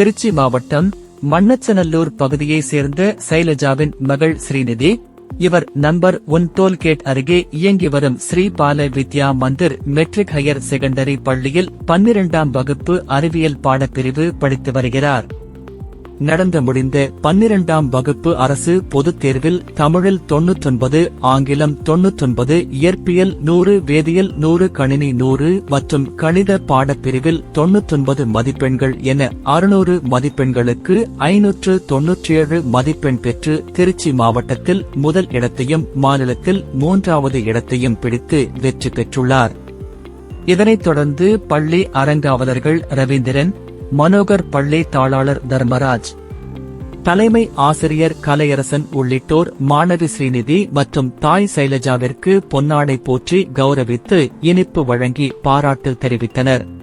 திருச்சி மாவட்டம் மண்ணச்சநல்லூர் பகுதியைச் சேர்ந்த சைலஜாவின் மகள் ஸ்ரீநிதி. இவர் நம்பர் ஒன் டோல்கேட் அருகே இயங்கி வரும் Sribala Vidya Mandir matric higher secondary பள்ளியில் பன்னிரண்டாம் வகுப்பு அறிவியல் பாடப்பிரிவு படித்து வருகிறார். நடந்து முடிந்த பன்னிரண்டாம் வகுப்பு அரசு பொதுத் தேர்வில் தமிழில் தொன்னூற்றொன்பது ஆங்கிலம் தொன்னூற்றொன்பது இயற்பியல் நூறு வேதியியல் நூறு கணினி நூறு மற்றும் கணித பாடப்பிரிவில் தொன்னூற்றொன்பது மதிப்பெண்கள் என அறுநூறு மதிப்பெண்களுக்கு ஐநூற்று தொன்னூற்றேழு மதிப்பெண் பெற்று திருச்சி மாவட்டத்தில் முதல் இடத்தையும் மாநிலத்தில் மூன்றாவது இடத்தையும் பிடித்து வெற்றி பெற்றுள்ளார். இதனைத் தொடர்ந்து பள்ளி அரங்காவலர்கள் ரவீந்திரன் மனோகர் பள்ளி தாளாளர் தர்மராஜ். தலைமை ஆசிரியர் கலையரசன் உள்ளிட்டோர் மாணவி ஸ்ரீநிதி மற்றும் தாய் சைலஜாவிற்கு பொன்னாடை போற்றி கௌரவித்து இனிப்பு வழங்கி பாராட்டு தெரிவித்தனர்.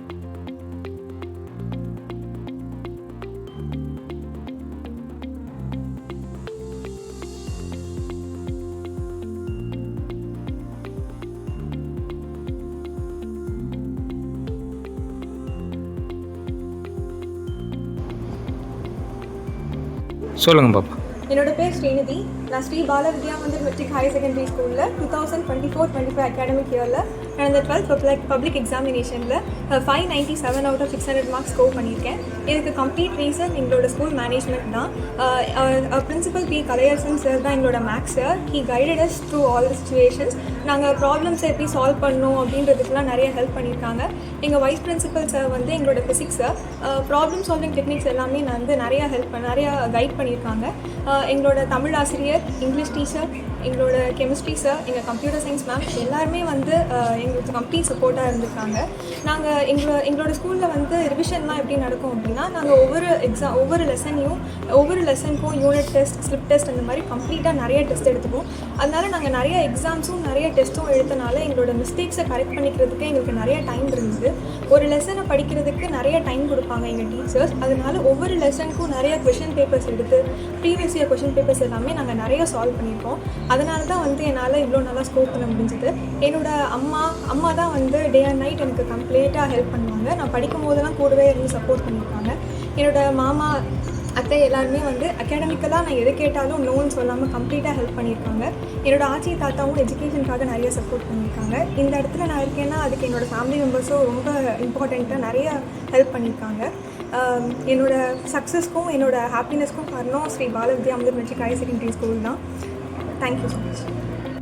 சொல்லுங்க பாப்பா. என்னோட பேர் ஸ்ரீநிதி. நான் Sri Bala Vidya Mandir matric higher secondary ஸ்கூலில் two thousand twenty four twenty five academic இயரில் நடந்த twelfth public public எக்ஸாமினேஷனில் five ninety seven out of six hundred marks score பண்ணியிருக்கேன். இதுக்கு கம்ப்ளீட் ரீசன் எங்களோட ஸ்கூல் மேனேஜ்மெண்ட் தான். பிரின்சிபல் பி கலையரசன் சார் தான் எங்களோட maths sir he guided us through all the situations நாங்கள் ப்ராப்ளம்ஸை எப்படி சால்வ் பண்ணணும் அப்படின்றதுக்குலாம் நிறைய ஹெல்ப் பண்ணியிருக்காங்க. எங்கள் வைஸ் பிரின்சிபல் சார் வந்து எங்களோட physics sir problem solving techniques எல்லாமே நான் வந்து நிறையா ஹெல்ப் பண்ண நிறையா கைட் பண்ணியிருக்காங்க. Uh, எங்களோட தமிழ் ஆசிரியர் இங்கிலீஷ் டீச்சர் எங்களோட கெமிஸ்ட்ரி சார் எங்கள் கம்ப்யூட்டர் சயின்ஸ் மேம் எல்லாருமே வந்து uh, எங்களுக்கு கம்ப்ளீட் சப்போர்ட்டாக இருந்திருக்காங்க. நாங்கள் எங்களோட எங்களோட ஸ்கூலில் வந்து ரிவிஷன்லாம் எப்படி நடக்கும் அப்படின்னா நாங்கள் ஒவ்வொரு எக்ஸாம் ஒவ்வொரு லெசனையும் ஒவ்வொரு லெசனுக்கும் யூனிட் டெஸ்ட் ஸ்லிப் டெஸ்ட் அந்த மாதிரி கம்ப்ளீட்டாக நிறைய டெஸ்ட் எடுத்துப்போம். அதனால நாங்கள் நிறைய எக்ஸாம்ஸும் நிறைய டெஸ்ட்டும் எடுத்தனால எங்களோட மிஸ்டேக்ஸை கரெக்ட் பண்ணிக்கிறதுக்கு எங்களுக்கு நிறைய டைம் இருந்தது. ஒரு லெசனை படிக்கிறதுக்கு நிறைய டைம் கொடுப்பாங்க எங்கள் டீச்சர்ஸ் அதனால ஒவ்வொரு லெசனுக்கும் நிறைய கொஷின் பேப்பர்ஸ் எடுத்து ப்ரீவியஸ் இயர் கொஷின் பேப்பர்ஸ் எல்லாமே நாங்கள் நிறைய சால்வ் பண்ணியிருக்கோம். அதனால தான் வந்து என்னால் இவ்வளோ நல்லா ஸ்கோர் பண்ண முடிஞ்சது. என்னோட அம்மா அம்மா தான் வந்து டே அண்ட் நைட் எனக்கு கம்ப்ளீட்டாக ஹெல்ப் பண்ணுவாங்க. நான் படிக்கும் போதெல்லாம் கூடவே இருந்து சப்போர்ட் பண்ணியிருப்பாங்க என்னோட மாமா அத்தை எல்லாருமே வந்து அகாடமிக்கலாக நான் எது கேட்டாலும் லோன் சொல்லாமல் கம்ப்ளீட்டாக ஹெல்ப் பண்ணியிருக்காங்க. என்னோட ஆச்சி தாத்தாவும் எஜுகேஷனுக்காக நிறைய சப்போர்ட் பண்ணியிருக்காங்க. இந்த இடத்துல நான் இருக்கேன்னா அதுக்கு என்னோடய ஃபேமிலி மெம்பர்ஸும் ரொம்ப இம்பார்ட்டண்ட்டாக நிறைய ஹெல்ப் பண்ணியிருக்காங்க. என்னோட சக்ஸஸ்க்கும் என்னோட ஹாப்பினஸ்க்கும் காரணம் Shri Balavidya Amudhar matric higher secondary school தான் தேங்க்யூ ஸோ மச்